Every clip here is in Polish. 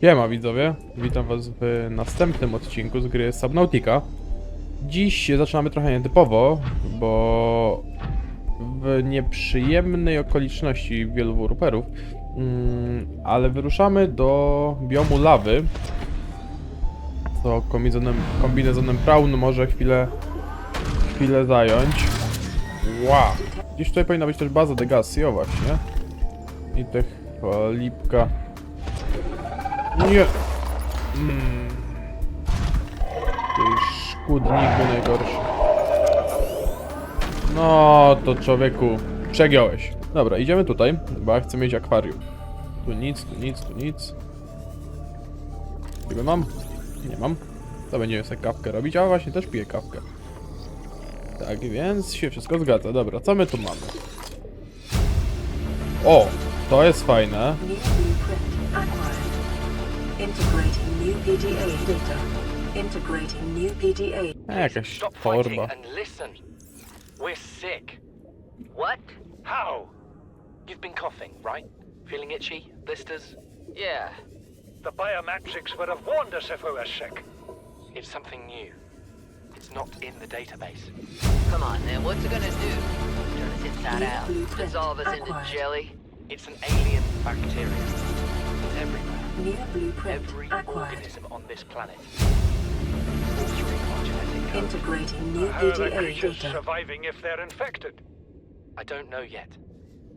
Siema widzowie, witam was w następnym odcinku z gry Subnautica. Dziś zaczynamy trochę nietypowo, bo w nieprzyjemnej okoliczności wielu wuruperów, mm, ale wyruszamy do biomu lawy, co kombinezonem, kombinezonem Brown może chwilę, chwilę zająć. Wow! Gdzieś tutaj powinna być też baza Degassi, o właśnie. I tych lipka. Nie. Mm. Ty szkudniku najgorszy. No to człowieku, przegiąłeś. Dobra, idziemy tutaj, bo ja chcę mieć akwarium. Tu nic, tu nic, tu nic. Niby mam? Nie mam. To będziemy sobie kawkę robić, a właśnie też piję kawkę. Tak więc się wszystko zgadza. Dobra, co my tu mamy? O, to jest fajne. New. Integrating new PDA data. Integrating new PDA. E, Jakaś Stop fighting torba. and listen. We're sick. What? How? You've been coughing, right? Feeling itchy? Blisters? Yeah. The biometrics would have warned us if we were sick. It's something new. It's not in the database. Come on, then. What's it gonna do? Turn us inside New out? blueprint Dissolve us into acquired. jelly? It's an alien bacteria. It's everywhere. New blueprint Every acquired. organism on this planet. All three are genetic code. Integrating new How are the PDA creatures data. surviving if they're infected? I don't know yet.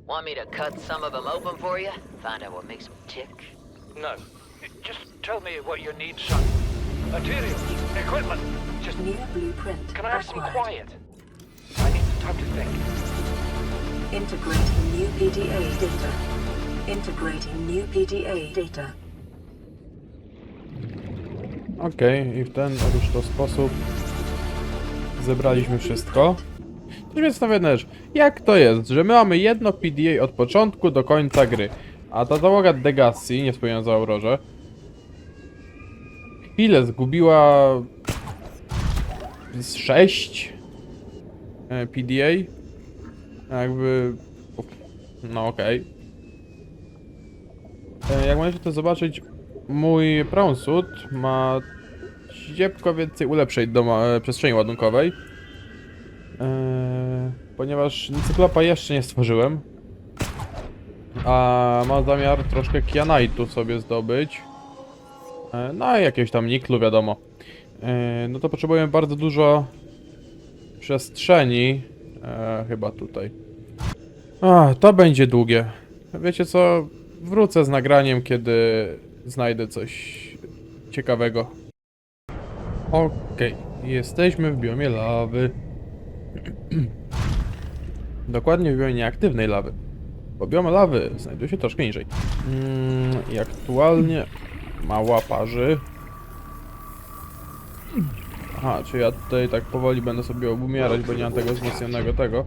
Want me to cut some of them open for you? Find out what makes them tick? No. Just tell me what you need, son. Materials, equipment. Just New blueprint can I have some quiet? I need some time to think. Integrating new PDA data. Integrating new PDA data. Okej, i w ten otóż to sposób zebraliśmy wszystko. Też mnie zastanawia jedna. Jak to jest, że my mamy jedno PDA od początku do końca gry, a ta załoga Degassi, nie wspomniałem o Aurorze, chwilę zgubiła z 6 e, PDA. Jakby... No okej. E, Jak możecie to zobaczyć, mój Suit ma ciepko więcej ulepszeń do e, przestrzeni ładunkowej. E, ponieważ Cyklopa jeszcze nie stworzyłem. A mam zamiar troszkę Kianite'u sobie zdobyć. E, no i jakiegoś tam Niklu, wiadomo. E, no to potrzebujemy bardzo dużo przestrzeni. E, chyba tutaj. A, to będzie długie. Wiecie co? Wrócę z nagraniem, kiedy znajdę coś ciekawego. Okej, jesteśmy w biomie lawy. Dokładnie w biomie nieaktywnej lawy. Bo biom lawy znajduje się troszkę niżej. Mm, I aktualnie ma łaparzy. Aha, czy ja tutaj tak powoli będę sobie obumierać, bo nie mam tego wzmocnionego tego.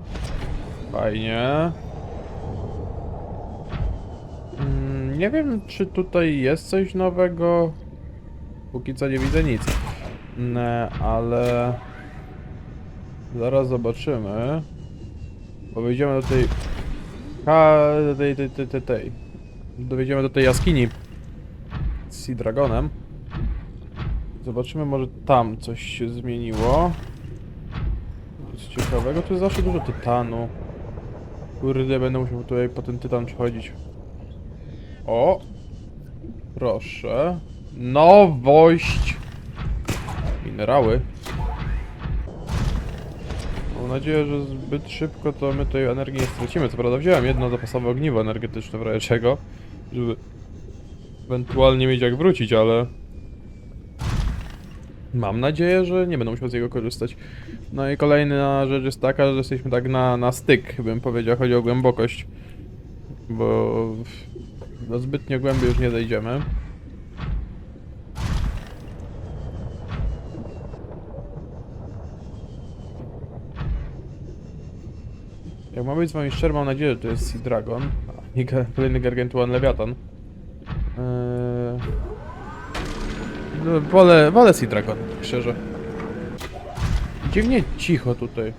Fajnie. Mm, Nie wiem, czy tutaj jest coś nowego. Póki co nie widzę nic. Ale... Zaraz zobaczymy. Bo wejdziemy do tej... Ha, do tej, tej, tej, tej, tej. Dowiedziemy do tej jaskini. Z Sea Dragonem. Zobaczymy, może tam coś się zmieniło. Coś ciekawego. Tu jest zawsze dużo tytanu. Kurde, będę musiał tutaj po ten tytan przechodzić. O! Proszę. Nowość! Minerały. Mam nadzieję, że zbyt szybko to my tej energii nie stracimy. Co prawda wziąłem jedno zapasowe ogniwo energetyczne w razie czego, żeby ewentualnie mieć jak wrócić, ale... Mam nadzieję, że nie będę musiał z niego korzystać. No i kolejna rzecz jest taka, że jesteśmy tak na, na styk, bym powiedział, chodzi o głębokość. Bo do zbytnio głębiej już nie zejdziemy. Jak mam być z wami szczery, mam nadzieję, że to jest Sea Dragon, a nie kolejny Gargantuan Leviathan. Eee... No, wolę, wolę Sea Dragon, szczerze. Dziwnie cicho tutaj.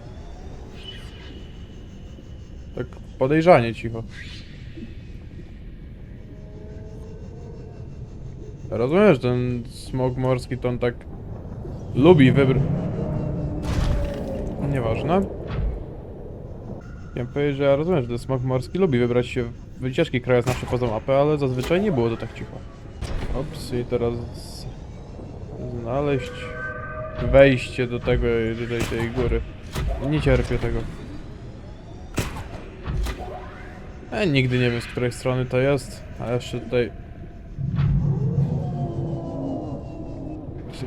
Tak podejrzanie cicho. Rozumiesz, ten smog morski to on tak lubi wybr... Nieważne. Chciałem powiedzieć, że ja rozumiem, że ten smog morski lubi wybrać się w wycieczki krajoznawcze poza mapę, ale zazwyczaj nie było to tak cicho. Ops, i teraz znaleźć wejście do tego, tutaj tej góry. Nie cierpię tego. Ja nigdy nie wiem z której strony to jest, a jeszcze tutaj...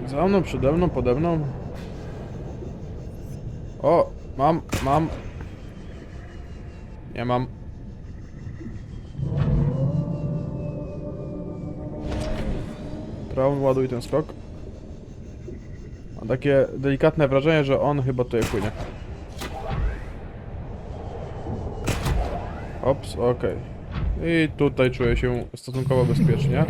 Za mną, przede mną, pode mną. O, mam, mam. Nie mam. Prawo ładuj ten skok. Mam takie delikatne wrażenie, że on chyba tutaj płynie. Ops, okej. I tutaj czuję się stosunkowo bezpiecznie.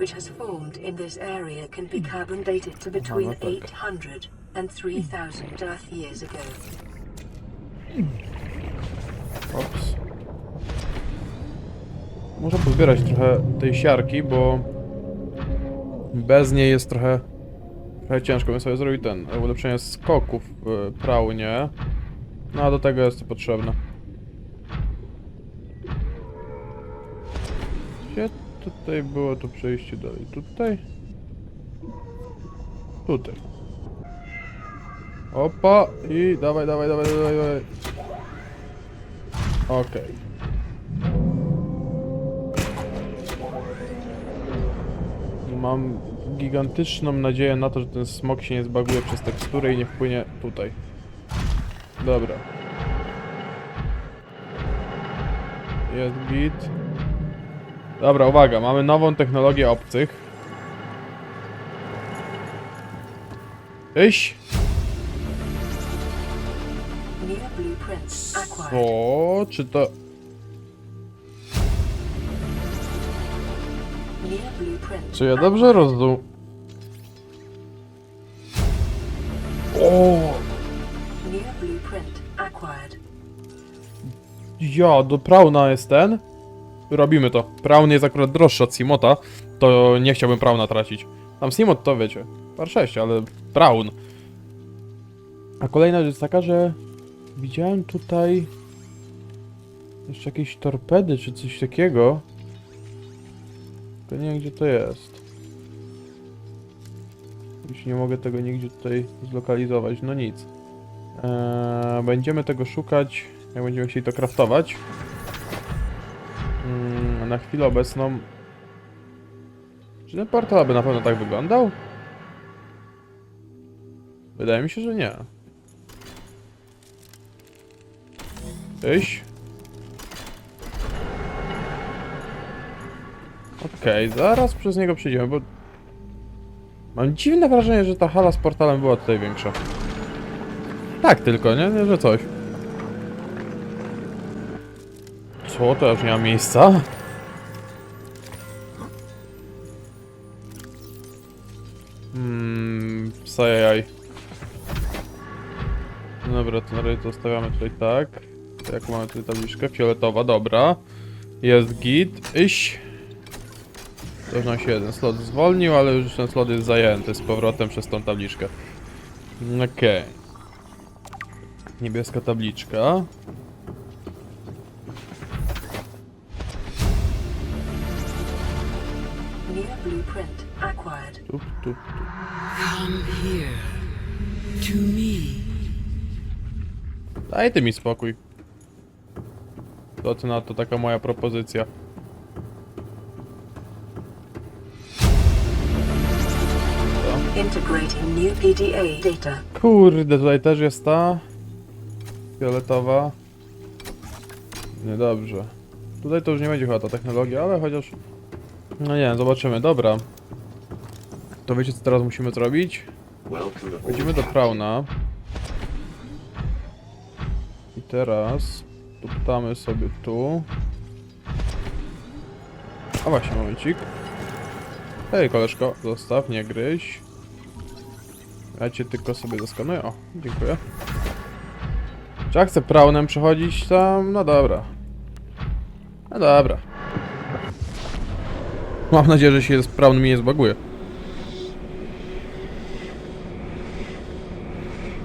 Which has formed in this area, can be carbon dated to between no tak. 800 and 3000 Earth years ago. Ops. Muszę pozbierać trochę tej siarki, bo bez niej jest trochę, trochę ciężko. Bym sobie zrobił ten ulepszenie skoków w praunie. No a do tego jest to potrzebne. Gdzie tutaj było to przejście dalej? Tutaj? Tutaj. Opa! I dawaj, dawaj, dawaj, dawaj, dawaj. Okej. Mam gigantyczną nadzieję na to, że ten smok się nie zbaguje przez teksturę i nie wpłynie tutaj. Dobra. Jest git. Dobra, uwaga, mamy nową technologię obcych. Iś! New blueprint acquired. O, czy to... Czy ja dobrze rozumiem? O! New blueprint acquired. Ja, do Prauna jest ten? Robimy to. Praun jest akurat droższy od Simota, to nie chciałbym Prauna tracić. Tam Simot to wiecie, par 6, ale Praun. A kolejna rzecz jest taka, że widziałem tutaj jeszcze jakieś torpedy czy coś takiego. Tylko nie wiem gdzie to jest. Już nie mogę tego nigdzie tutaj zlokalizować, no nic. Eee, będziemy tego szukać, jak będziemy chcieli to craftować. Mm, na chwilę obecną... Czy ten portal by na pewno tak wyglądał? Wydaje mi się, że nie. Iś. Okej, zaraz przez niego przejdziemy, bo... Mam dziwne wrażenie, że ta hala z portalem była tutaj większa. Tak tylko, nie? nie że coś. Co? To już nie ma miejsca? Hmm, sajaj. Dobra, to na razie zostawiamy tutaj tak. Jak mamy tutaj tabliczkę? Fioletowa, dobra. Jest git. Iś. To już nam się jeden slot zwolnił, ale już ten slot jest zajęty z powrotem przez tą tabliczkę. Okej. Niebieska tabliczka. New blueprint acquired. Tup, tup, tup. Come here. To me. Daj ty mi spokój. To ty na to taka moja propozycja. Integrating new PDA data. Kurde, tutaj też jest ta fioletowa. Niedobrze. Tutaj to już nie będzie chyba ta technologia, ale chociaż... No nie wiem, zobaczymy. Dobra. To wiecie co teraz musimy zrobić? Wchodzimy do Prauna. I teraz tuptamy sobie tu. A właśnie, momencik. Hej koleżko, zostaw, nie gryź. Ja cię tylko sobie doskanuję. O, dziękuję. Czy ja chcę praunem przechodzić tam? No dobra. No dobra. Mam nadzieję, że się Sprawn mi nie zbaguje.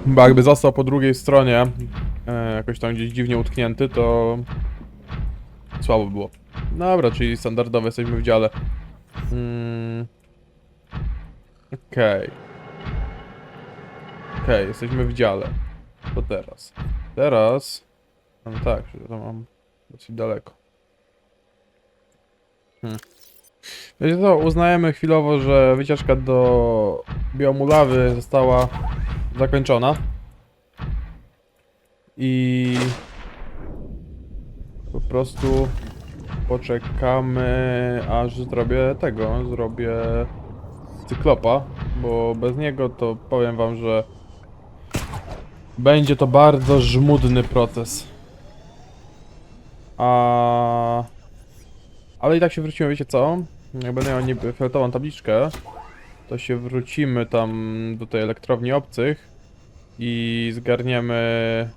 Bo jakby został po drugiej stronie, e, jakoś tam gdzieś dziwnie utknięty, to słabo by było. Dobra, czyli standardowo jesteśmy w dziale. Mm. Okej. Okej, jesteśmy w dziale. To teraz. Teraz... No tak, to mam dosyć daleko. Hmm. Wiecie co, uznajemy chwilowo, że wycieczka do biomu lawy została zakończona. I po prostu poczekamy, aż zrobię tego, zrobię cyklopa, bo bez niego to powiem wam, że będzie to bardzo żmudny proces. A... Ale i tak się wrócimy, wiecie co? Jak będę miał niby fioletową tabliczkę, to się wrócimy tam do tej elektrowni obcych i zgarniemy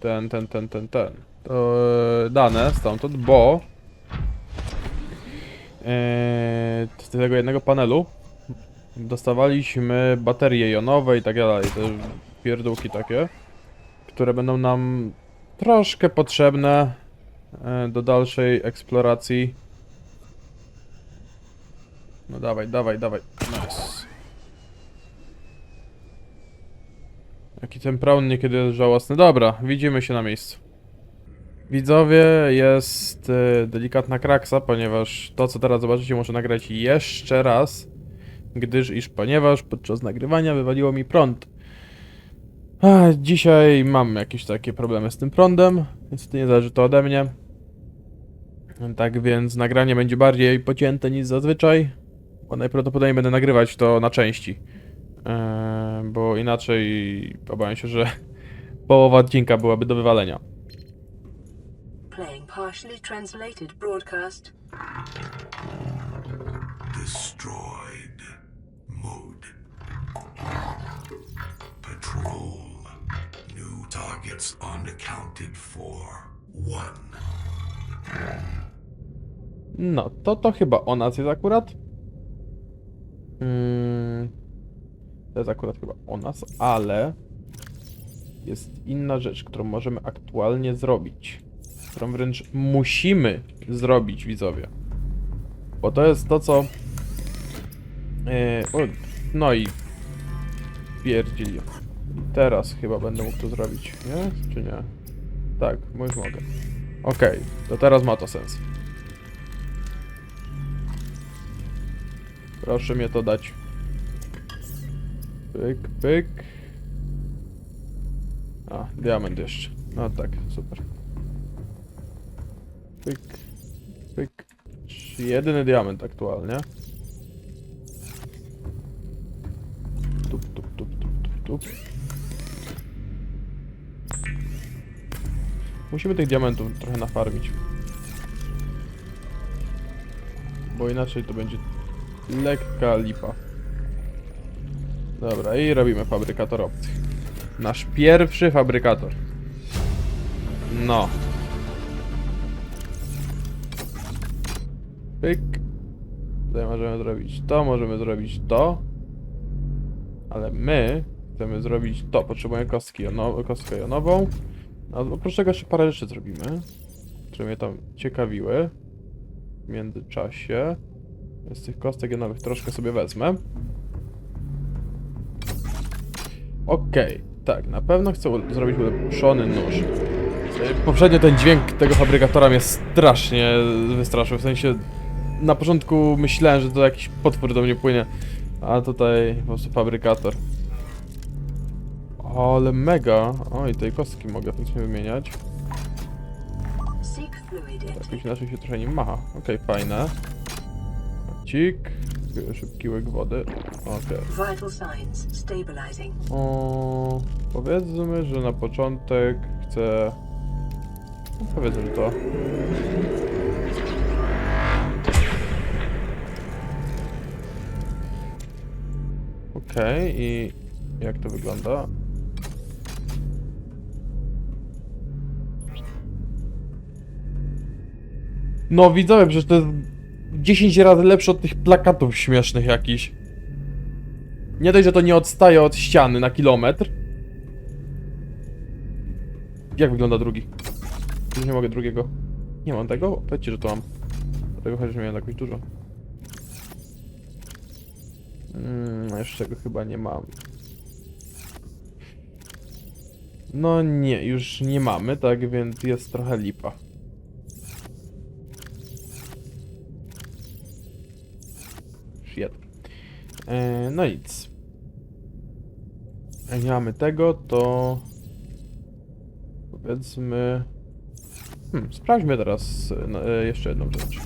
ten, ten, ten, ten, ten. To e, dane stamtąd, bo e, z tego jednego panelu dostawaliśmy baterie jonowe i tak dalej, te pierdółki takie, które będą nam troszkę potrzebne e, do dalszej eksploracji. No dawaj, dawaj, dawaj. Nice. Jaki ten praun niekiedy jest żałosny. Dobra, widzimy się na miejscu. Widzowie, jest y, delikatna kraksa, ponieważ to co teraz zobaczycie muszę nagrać jeszcze raz, gdyż iż ponieważ podczas nagrywania wywaliło mi prąd. Dzisiaj mam jakieś takie problemy z tym prądem, więc nie zależy to ode mnie. Tak więc nagranie będzie bardziej pocięte niż zazwyczaj, bo najprawdopodobniej będę nagrywać to na części. Eee, bo inaczej obawiam się, że połowa odcinka byłaby do wywalenia. Playing partially translated broadcast. Destroyed. Mode. Patrol. New targets unaccounted for. One. No, to to chyba o nas jest akurat. Mm, to jest akurat chyba o nas, ale jest inna rzecz, którą możemy aktualnie zrobić. Którą wręcz musimy zrobić, widzowie. Bo to jest to, co... Yy, no i... Pierdzieli. Teraz chyba będę mógł to zrobić, nie? Czy nie? Tak, już mogę. Okej, to teraz ma to sens. Proszę mnie to dać. Pyk, pyk. A, diament jeszcze. No tak, super. Pyk, pyk. Jedyny diament aktualnie. Tup, tup, tup, tup, tup, tup. Musimy tych diamentów trochę nafarmić. Bo inaczej to będzie lekka lipa. Dobra, i robimy fabrykator obcych. Nasz pierwszy fabrykator. No. Pyk. Tutaj możemy zrobić to, możemy zrobić to. Ale my chcemy zrobić to. Potrzebujemy kostki jono kostkę jonową. A oprócz tego jeszcze parę rzeczy zrobimy, które mnie tam ciekawiły. W międzyczasie. Z tych kostek jonowych troszkę sobie wezmę. Okej, tak, na pewno chcę zrobić ulepszony nóż. E, Poprzednio ten dźwięk tego fabrykatora mnie strasznie wystraszył, w sensie na początku myślałem, że to jakiś potwór do mnie płynie, a tutaj po prostu fabrykator. Ale mega! Oj, tej kostki mogę faktycznie wymieniać. Jakoś intake. inaczej się trochę nim macha. Okej, fajne. Cik. Szybki łyk wody. Okej. Vital signs stabilizing. O, Powiedzmy, że na początek chcę... No, powiedzmy że to. Okej, i jak to wygląda? No widzowie, przecież to jest 10 razy lepszy od tych plakatów śmiesznych jakichś. Nie dość, że to nie odstaje od ściany na kilometr. Jak wygląda drugi? Nie mogę drugiego. Nie mam tego? Powiedzcie, że to mam. Dlatego chociaż miałem jakoś dużo. Mm, jeszcze go chyba nie mam. No nie, już nie mamy, tak więc jest trochę lipa. E, no nic. Jak nie mamy tego, to... Powiedzmy... Hmm, sprawdźmy teraz no, e, jeszcze jedną rzecz.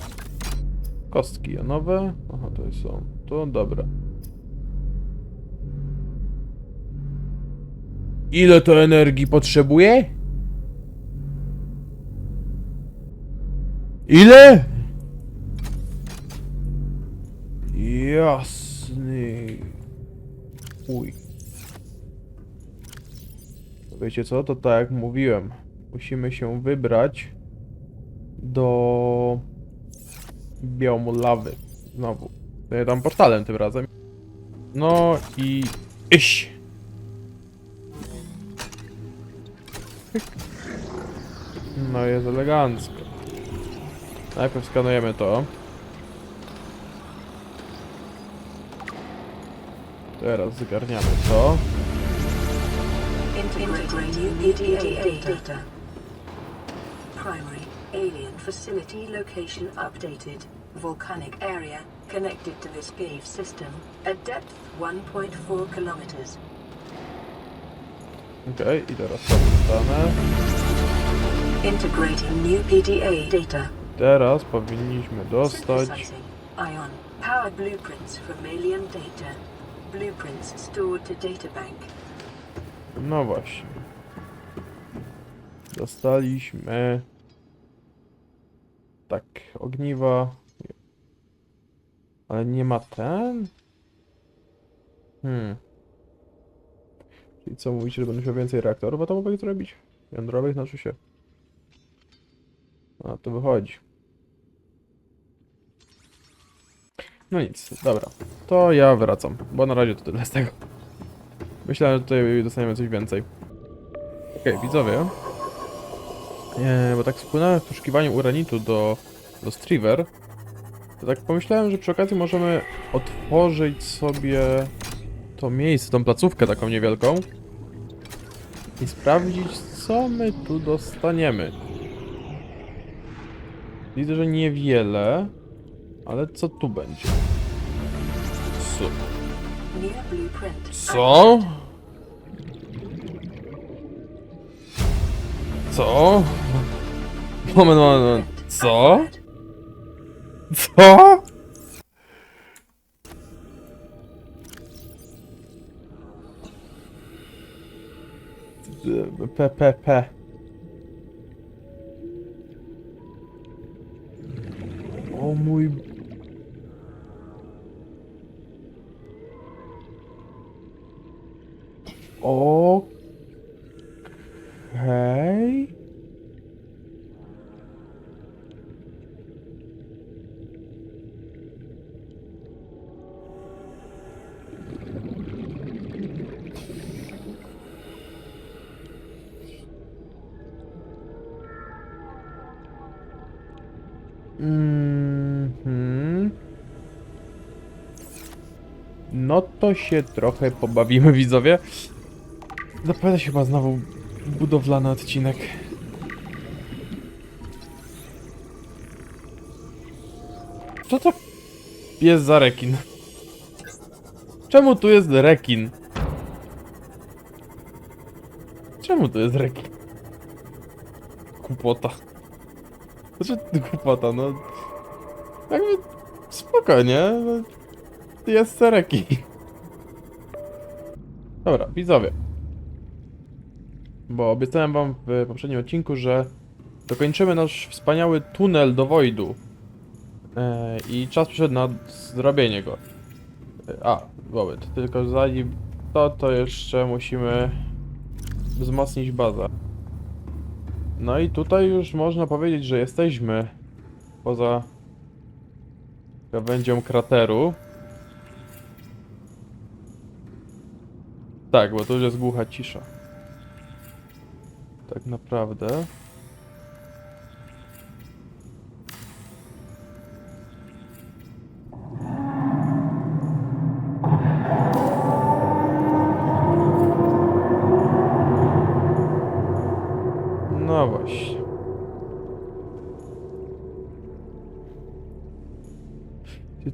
Kostki jonowe. Aha, to są. To dobra. Ile to energii potrzebuje? Ile? Jasny. Uj. Wiecie co? To tak jak mówiłem. Musimy się wybrać do biomu lawy. Znowu. Ja tam portalem tym razem. No i... Iś! No jest elegancko. Najpierw skanujemy to. Teraz zgarniamy to. Primary alien facility location updated. Volcanic area connected to this cave system at depth 1.4 kilometers. Okej, i teraz to dostanę. Integrating new PDA data. Teraz powinniśmy dostać... Ion. Power blueprints from alien data. Blueprints stored to databank. No właśnie. Dostaliśmy... Tak, ogniwa. Ale nie ma ten? Hmm. Czyli co, mówicie, że będę miał więcej reaktorów atomowych zrobić? Jądrowych znaczy się. A, to wychodzi. No nic, dobra. To ja wracam, bo na razie to tyle z tego. Myślałem, że tutaj dostaniemy coś więcej. Okej, widzowie. E, bo tak spłynąłem w poszukiwaniu uranitu do, do Striver. To tak pomyślałem, że przy okazji możemy otworzyć sobie to miejsce, tą placówkę taką niewielką. I sprawdzić, co my tu dostaniemy. Widzę, że niewiele, ale co tu będzie? Co? Co? Co? Moment, moment, moment. Co? Co? P, P, P. O mój... Okej. Mhm. No to się trochę pobawimy, widzowie. Zapowiada się chyba znowu budowlany odcinek. Co to jest za rekin? Czemu tu jest rekin? Czemu tu jest rekin? Kupota. Znaczy, głupota, no... Jakby... Spokojnie, no... Jest sereki. Dobra, widzowie. Bo obiecałem wam w poprzednim odcinku, że dokończymy nasz wspaniały tunel do Wojdu. E, I czas przyszedł na zrobienie go. E, a, Wołyt, tylko zanim to, to jeszcze musimy wzmocnić bazę. No i tutaj już można powiedzieć, że jesteśmy poza krawędzią krateru. Tak, bo to już jest głucha cisza. Tak naprawdę. No właśnie.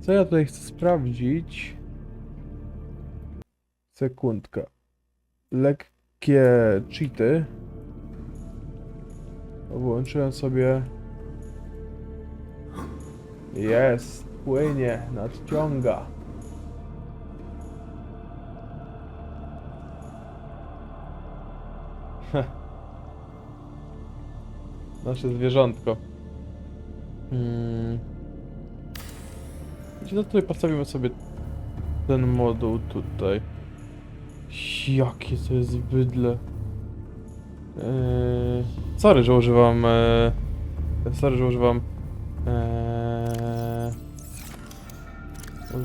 Co ja tutaj chcę sprawdzić? Sekundka. Lekkie cheaty. Włączyłem sobie. Jest, płynie, nadciąga. Nasze zwierzątko. Hmm. No tutaj postawimy sobie ten moduł tutaj. Jakie to jest bydle. Eee, sorry, że używam. Eee, sorry, że używam. Eee,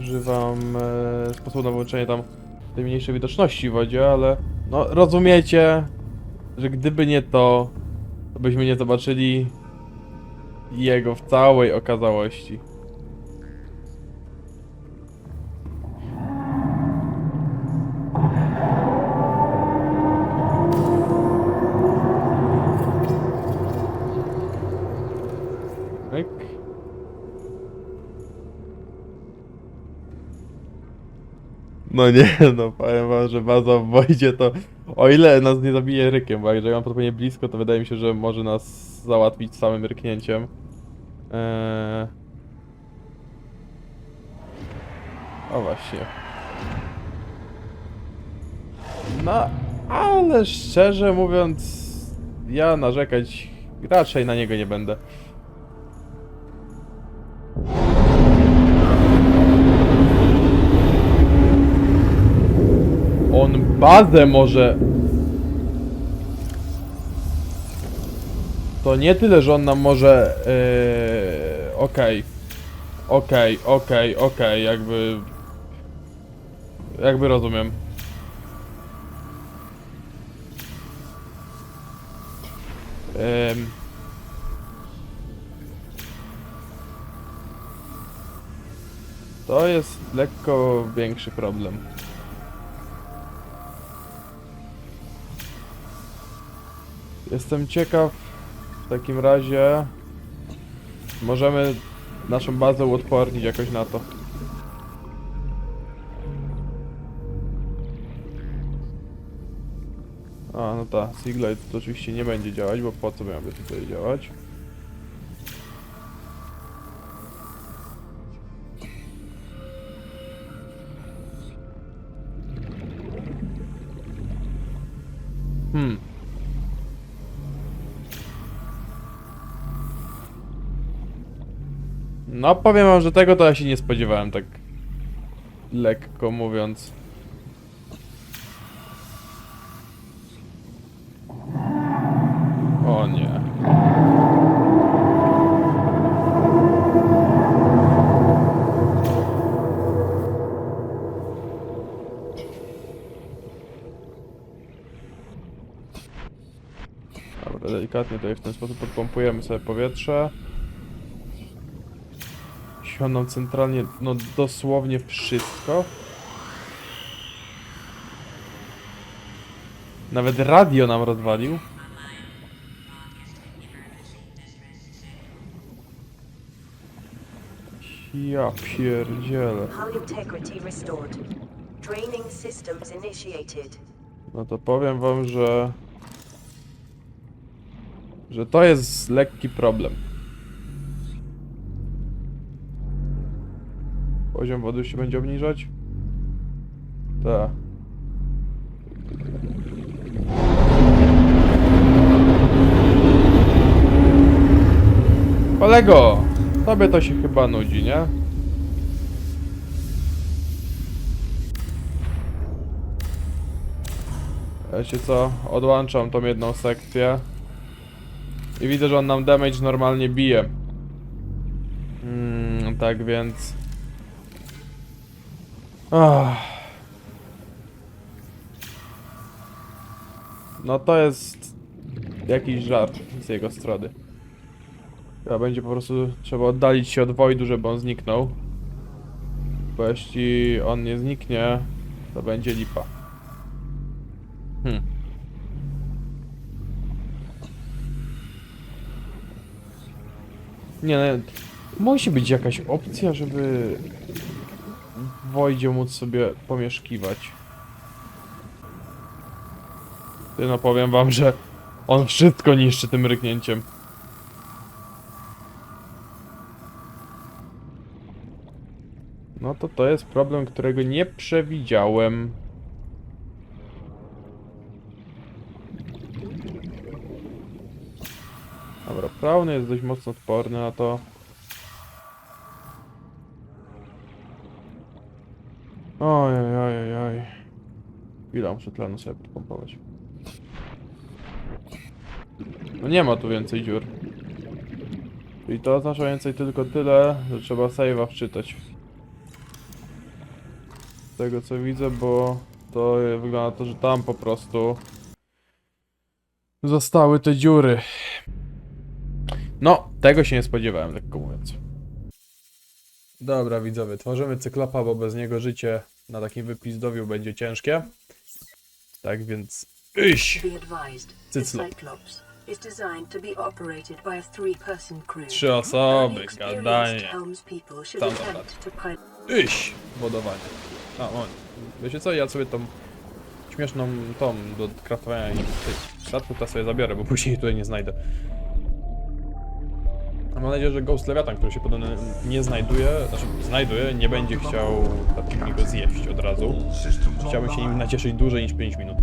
używam eee, sposobu na wyłączenie tam tej mniejszej widoczności w wodzie, ale no rozumiecie, że gdyby nie to, to byśmy nie zobaczyli jego w całej okazałości. No nie, no powiem wam, że baza w Wojdzie to o ile nas nie zabije rykiem, bo jak mam podpłynie blisko, to wydaje mi się, że może nas załatwić samym ryknięciem. Eee... O właśnie. No, ale szczerze mówiąc, ja narzekać raczej na niego nie będę. Bazę może... To nie tyle, że on nam może... Yy, okej. Okej, okej, okej, jakby... Jakby rozumiem. To jest lekko większy problem. Jestem ciekaw w takim razie możemy naszą bazę uodpornić jakoś na to. A, no ta, Siglight to oczywiście nie będzie działać, bo po co miałaby tutaj działać? No powiem wam, że tego to ja się nie spodziewałem tak lekko mówiąc. O nie. Delikatnie tutaj w ten sposób podpompujemy sobie powietrze. Sią nam centralnie, no dosłownie wszystko. Nawet radio nam rozwalił. Ja pierdzielę. No to powiem wam, że... Że to jest lekki problem. Poziom wody się będzie obniżać? Tak. Kolego! Tobie to się chyba nudzi, nie? Wiecie co? Odłączam tą jedną sekcję. I widzę, że on nam damage normalnie bije. Mm, tak więc... Ach. No to jest jakiś żart z jego strony. Chyba będzie po prostu trzeba oddalić się od Wojdu, żeby on zniknął. Bo jeśli on nie zniknie, to będzie lipa. Hmm. Nie no, musi być jakaś opcja, żeby Wojdzie móc sobie pomieszkiwać. Ty no powiem wam, że on wszystko niszczy tym ryknięciem. No to to jest problem, którego nie przewidziałem. Dobra, prawny jest dość mocno odporny na to. Ojej, ojej, ojej. Chwila, muszę tlenu sobie podpompować. No nie ma tu więcej dziur. I to oznacza więcej tylko tyle, że trzeba save'a wczytać. Z tego co widzę, bo to wygląda na to, że tam po prostu zostały te dziury. No, tego się nie spodziewałem, lekko mówiąc. Dobra, widzowie, tworzymy cyklopa, bo bez niego życie na takim wypizdowiu będzie ciężkie. Tak więc... Iś! Be advised, the Cyclop. Trzy osoby, gadanie. Tam, attempt to pilot Iś! Wodowanie. A, o, wiecie co, ja sobie tą śmieszną tą do kraftowania i statków to sobie zabiorę, bo później tutaj nie znajdę. Mam nadzieję, że Ghost Leviathan, który się podobno nie znajduje, znaczy znajduje, nie będzie chciał takiego zjeść od razu. Chciałbym się nim nacieszyć dłużej niż 5 minut.